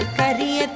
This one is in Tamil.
கரிய